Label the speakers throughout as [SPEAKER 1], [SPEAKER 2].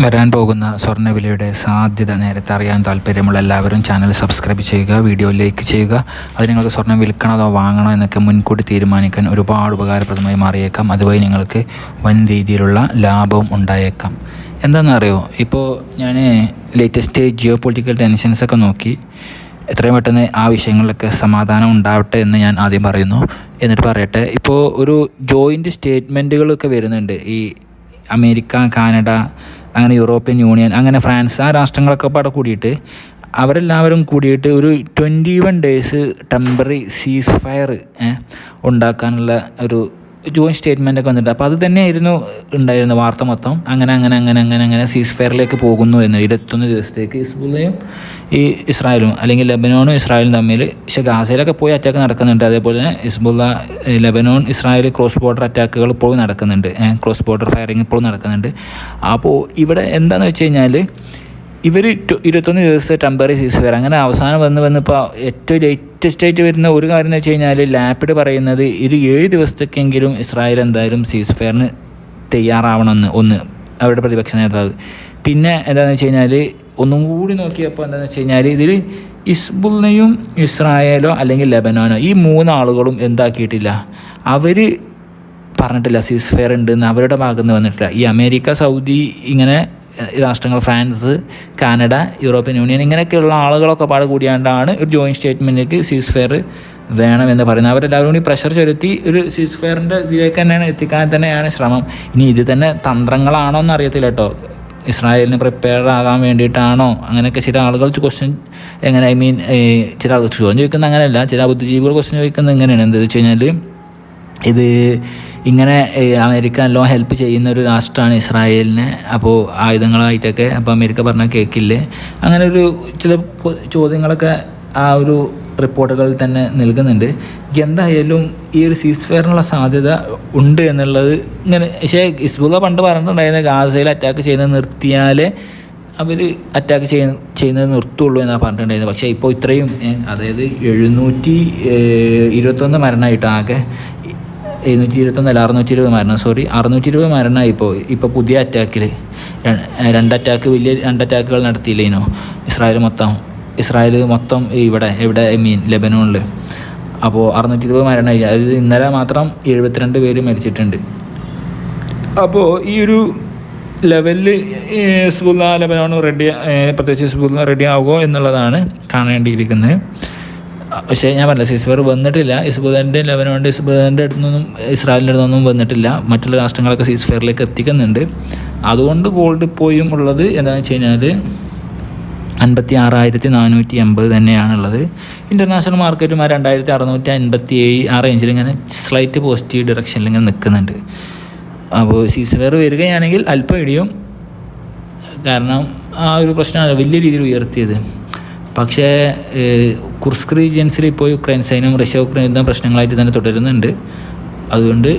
[SPEAKER 1] വരാൻ പോകുന്ന സ്വർണവിലയുടെ സാധ്യത നേരത്തെ അറിയാൻ താല്പര്യമുള്ള എല്ലാവരും ചാനൽ സബ്സ്ക്രൈബ് ചെയ്യുക വീഡിയോ ലൈക്ക് ചെയ്യുക. അത് നിങ്ങൾക്ക് സ്വർണം വിൽക്കണോ അതോ വാങ്ങണോ എന്നൊക്കെ മുൻകൂട്ടി തീരുമാനിക്കാൻ ഒരുപാട് ഉപകാരപ്രദമായി മാറിയേക്കാം. അതുവഴി നിങ്ങൾക്ക് വൻ രീതിയിലുള്ള ലാഭവും ഉണ്ടായേക്കാം. എന്താണെന്നറിയോ? ഇപ്പോൾ ഞാൻ ലേറ്റസ്റ്റ് ജിയോ പൊളിറ്റിക്കൽ ടെൻഷൻസൊക്കെ നോക്കി എത്രയും പെട്ടെന്ന് ആ വിഷയങ്ങളിലൊക്കെ സമാധാനം ഉണ്ടാവട്ടെ എന്ന് ഞാൻ ആദ്യം പറയുന്നു. എന്നിട്ട് പറയട്ടെ ഇപ്പോൾ ഒരു ജോയിന്റ് സ്റ്റേറ്റ്മെന്റുകളൊക്കെ വരുന്നുണ്ട്. ഈ അമേരിക്ക കാനഡ അങ്ങനെ യൂറോപ്യൻ യൂണിയൻ അങ്ങനെ ഫ്രാൻസ് ആ രാഷ്ട്രങ്ങളൊക്കെ പാടെ കൂടിയിട്ട് അവരെല്ലാവരും കൂടിയിട്ട് ഒരു twenty one days temporary ceasefire ഉണ്ടാക്കാനുള്ള ഒരു ജോയിന്റ് സ്റ്റേറ്റ്മെന്റ് ഒക്കെ വന്നിട്ട് അപ്പോൾ അത് തന്നെയായിരുന്നു ഉണ്ടായിരുന്ന വാർത്ത മൊത്തം. അങ്ങനെ അങ്ങനെ അങ്ങനെ അങ്ങനെ അങ്ങനെ സീസ് ഫെയറിലേക്ക് പോകുന്നു എന്ന്. ഇരുപത്തൊന്ന് ദിവസത്തേക്ക് ഇസ്ബുള്ളയും ഈ ഇസ്രായേലും അല്ലെങ്കിൽ ലെബനോണും ഇസ്രായേലും തമ്മിൽ പക്ഷേ ഗാസയിലൊക്കെ പോയി അറ്റാക്ക് നടക്കുന്നുണ്ട്. അതേപോലെ തന്നെ Hezbollah Lebanon Israel cross border അറ്റാക്കുകൾ ഇപ്പോഴും നടക്കുന്നുണ്ട്. ക്രോസ് ബോർഡർ ഫയറിങ് ഇപ്പോഴും നടക്കുന്നുണ്ട്. അപ്പോൾ ഇവിടെ എന്താണെന്ന് വെച്ച് കഴിഞ്ഞാൽ ഇവർ ഇരുപത്തൊന്ന് ദിവസത്തെ ടെമ്പററി സീസ് ഫയർ അങ്ങനെ അവസാനം വന്ന് വന്നിപ്പോൾ ഏറ്റവും ലേറ്റസ്റ്റ് ആയിട്ട് വരുന്ന ഒരു കാര്യം എന്ന് വെച്ച് കഴിഞ്ഞാൽ ലാപ്പിഡ് പറയുന്നത് ഇത് ഏഴ് ദിവസത്തേക്കെങ്കിലും ഇസ്രായേൽ എന്തായാലും സീസ് ഫെയറിന് തയ്യാറാവണമെന്ന് ഒന്ന് അവരുടെ പ്രതിപക്ഷ നേതാവ്. പിന്നെ എന്താണെന്ന് വെച്ച് കഴിഞ്ഞാൽ ഒന്നും കൂടി നോക്കിയപ്പോൾ എന്താണെന്ന് വെച്ച് കഴിഞ്ഞാൽ ഇതിൽ ഇസ്ബുളിനെയും ഇസ്രായേലോ അല്ലെങ്കിൽ ലെബനോനോ ഈ മൂന്നാളുകളും എന്താക്കിയിട്ടില്ല. അവർ പറഞ്ഞിട്ടില്ല സീസ് ഫെയർ ഉണ്ടെന്ന്. അവരുടെ ഭാഗത്ത് നിന്ന് വന്നിട്ടില്ല. ഈ അമേരിക്ക സൗദി ഇങ്ങനെ രാഷ്ട്രങ്ങൾ ഫ്രാൻസ് കാനഡ യൂറോപ്യൻ യൂണിയൻ ഇങ്ങനെയൊക്കെയുള്ള ആളുകളൊക്കെ പാട് കൂടിയാണ്ടാണ് ഒരു ജോയിന്റ് സ്റ്റേറ്റ്മെന്റിലേക്ക് സീസ് ഫെയർ വേണമെന്ന് പറയുന്നത്. അവരെല്ലാവരും കൂടി പ്രഷർ ചെലുത്തി ഒരു സീസ് ഫെയറിന്റെ ഇതിലേക്ക് തന്നെയാണ് എത്തിക്കാൻ തന്നെയാണ് ശ്രമം. ഇനി ഇത് തന്നെ തന്ത്രങ്ങളാണോ എന്ന് അറിയത്തില്ല കേട്ടോ. ഇസ്രായേലിന് പ്രിപ്പയർഡ് ആകാൻ വേണ്ടിയിട്ടാണോ? അങ്ങനെയൊക്കെ ചില ആളുകൾ ക്വസ്റ്റ്യൻ എങ്ങനെ ഐ മീൻ ചില ആളുകൾ ചോദ്യം ചോദിക്കുന്നത് അങ്ങനെയല്ല. ചില ബുദ്ധിജീവികൾ ക്വസ്റ്റ്യൻ ചോദിക്കുന്നത് എങ്ങനെയാണ് എന്താ വെച്ച് കഴിഞ്ഞാൽ ഇത് ഇങ്ങനെ അമേരിക്ക എല്ലാം ഹെൽപ്പ് ചെയ്യുന്ന ഒരു രാഷ്ട്രമാണ് ഇസ്രായേലിനെ. അപ്പോൾ ആയുധങ്ങളായിട്ടൊക്കെ അപ്പോൾ അമേരിക്ക പറഞ്ഞാൽ കേൾക്കില്ലേ അങ്ങനെ ഒരു ചില ചോദ്യങ്ങളൊക്കെ ആ ഒരു റിപ്പോർട്ടുകളിൽ തന്നെ നൽകുന്നുണ്ട്. എന്തായാലും ഈ ഒരു സീസ് ഫെയറിനുള്ള സാധ്യത ഉണ്ട് എന്നുള്ളത് ഇങ്ങനെ പക്ഷേ ഇസ്ബുള്ള പണ്ട് പറഞ്ഞിട്ടുണ്ടായിരുന്നു ഗാസയിൽ അറ്റാക്ക് ചെയ്യുന്നത് നിർത്തിയാലേ അവർ അറ്റാക്ക് ചെയ്യ ചെയ്യുന്നത് നിർത്തുള്ളൂ എന്നാണ് പറഞ്ഞിട്ടുണ്ടായിരുന്നത് പക്ഷേ ഇപ്പോൾ ഇത്രയും അതായത് എഴുന്നൂറ്റി ഇരുപത്തൊന്ന് മരണമായിട്ട് ആകെ എഴുന്നൂറ്റി ഇരുപത്തൊന്നല്ല അറുന്നൂറ്റി ഇരുപത് മരണം. സോറി അറുന്നൂറ്റി ഇരുപത് മരണമായി ഇപ്പോൾ ഇപ്പോൾ പുതിയ അറ്റാക്കിൽ രണ്ട് അറ്റാക്ക് വലിയ രണ്ട് അറ്റാക്കുകൾ നടത്തിയില്ലേനോ ഇസ്രായേൽ മൊത്തം. ഇസ്രായേൽ മൊത്തം ഇവിടെ ഇവിടെ ഐ മീൻ ലെബനോണിൽ അപ്പോൾ അറുന്നൂറ്റി ഇരുപത് മരണമായി. അതായത് ഇന്നലെ മാത്രം എഴുപത്തിരണ്ട് പേര് മരിച്ചിട്ടുണ്ട്. അപ്പോൾ ഈ ഒരു ലെവലിൽ ഹിസ്ബുല്ല ലെബനോൺ റെഡി പ്രത്യേകിച്ച് ഹിസ്ബുല്ല റെഡി ആവുമോ എന്നുള്ളതാണ് കാണേണ്ടിയിരിക്കുന്നത്. പക്ഷേ ഞാൻ പറഞ്ഞില്ല സിസ്ഫർ വന്നിട്ടില്ല. ഇസ്ബുദന്റെ ലെവനോണ്ട് ഇസ്ബുദന്റെ അടുത്ത് നിന്നും ഇസ്രായേലിന്റെ അടുത്ത് നിന്നും വന്നിട്ടില്ല. മറ്റുള്ള രാഷ്ട്രങ്ങളൊക്കെ സീസ്ഫെയറിലേക്ക് എത്തിക്കുന്നുണ്ട്. അതുകൊണ്ട് ഗോൾഡ് ഇപ്പോഴും ഉള്ളത് എന്താണെന്ന് വെച്ച് കഴിഞ്ഞാൽ അൻപത്തി ആറായിരത്തി നാനൂറ്റി എൺപത് തന്നെയാണുള്ളത്. ഇന്റർനാഷണൽ മാർക്കറ്റുമാർ രണ്ടായിരത്തി അറുന്നൂറ്റി അൻപത്തി ഏഴ് ആ റേഞ്ചിൽ ഇങ്ങനെ സ്ലൈറ്റ് പോസിറ്റീവ് ഡിറക്ഷനിൽ ഇങ്ങനെ നിൽക്കുന്നുണ്ട് അപ്പോൾ സീസ്ഫെയർ വരികയാണെങ്കിൽ അല്പം ഇടിയും കാരണം ആ ഒരു പ്രശ്നമാണ്. വലിയ രീതിയിൽ ഉയർത്തിയത്. പക്ഷേ കുർസ്ക് റീജിയൻസിൽ ഇപ്പോൾ യുക്രൈൻ സൈന്യം റഷ്യ ഉക്രൈൻ യുദ്ധം പ്രശ്നങ്ങളായിട്ട് തന്നെ തുടരുന്നുണ്ട്. അതുകൊണ്ട്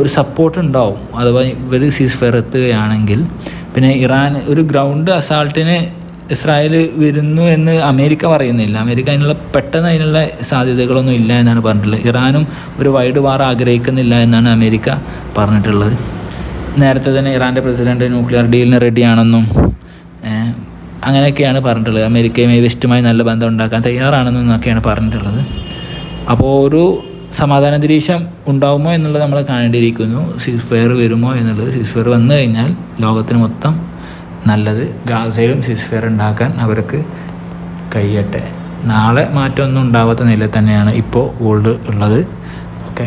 [SPEAKER 1] ഒരു സപ്പോർട്ട് ഉണ്ടാവും. അഥവാ ഇവർ സീസ് ഫെയർ എത്തുകയാണെങ്കിൽ. പിന്നെ ഇറാൻ ഒരു ഗ്രൗണ്ട് അസാൾട്ടിന് ഇസ്രായേൽ വരുന്നു എന്ന് അമേരിക്ക പറയുന്നില്ല. അമേരിക്ക അതിനുള്ള പെട്ടെന്ന് അതിനുള്ള സാധ്യതകളൊന്നും ഇല്ല എന്നാണ് പറഞ്ഞിട്ടുള്ളത്. ഇറാനും ഒരു വൈഡ് വാർ ആഗ്രഹിക്കുന്നില്ല എന്നാണ് അമേരിക്ക പറഞ്ഞിട്ടുള്ളത്. നേരത്തെ തന്നെ ഇറാന്റെ പ്രസിഡന്റ് ന്യൂക്ലിയർ ഡീലിന് റെഡിയാണെന്നും അങ്ങനെയൊക്കെയാണ് പറഞ്ഞിട്ടുള്ളത്. അമേരിക്കയുമായി വെസ്റ്റുമായി നല്ല ബന്ധം ഉണ്ടാക്കാൻ തയ്യാറാണെന്നൊക്കെയാണ് പറഞ്ഞിട്ടുള്ളത്. അപ്പോൾ ഒരു സമാധാന അന്തരീക്ഷം ഉണ്ടാകുമോ എന്നുള്ളത് നമ്മൾ കാണേണ്ടിയിരിക്കുന്നു. സീസ് ഫെയർ വരുമോ എന്നുള്ളത്. സീസ് ഫെയർ വന്നു കഴിഞ്ഞാൽ ലോകത്തിന് മൊത്തം നല്ലത് ഗാസയിലും സീസ് ഫെയർ ഉണ്ടാക്കാൻ അവർക്ക് കഴിയട്ടെ. നാളെ മാറ്റമൊന്നും ഉണ്ടാവാത്ത നില തന്നെയാണ് ഇപ്പോൾ ഗോൾഡ് ഉള്ളത്. ഓക്കെ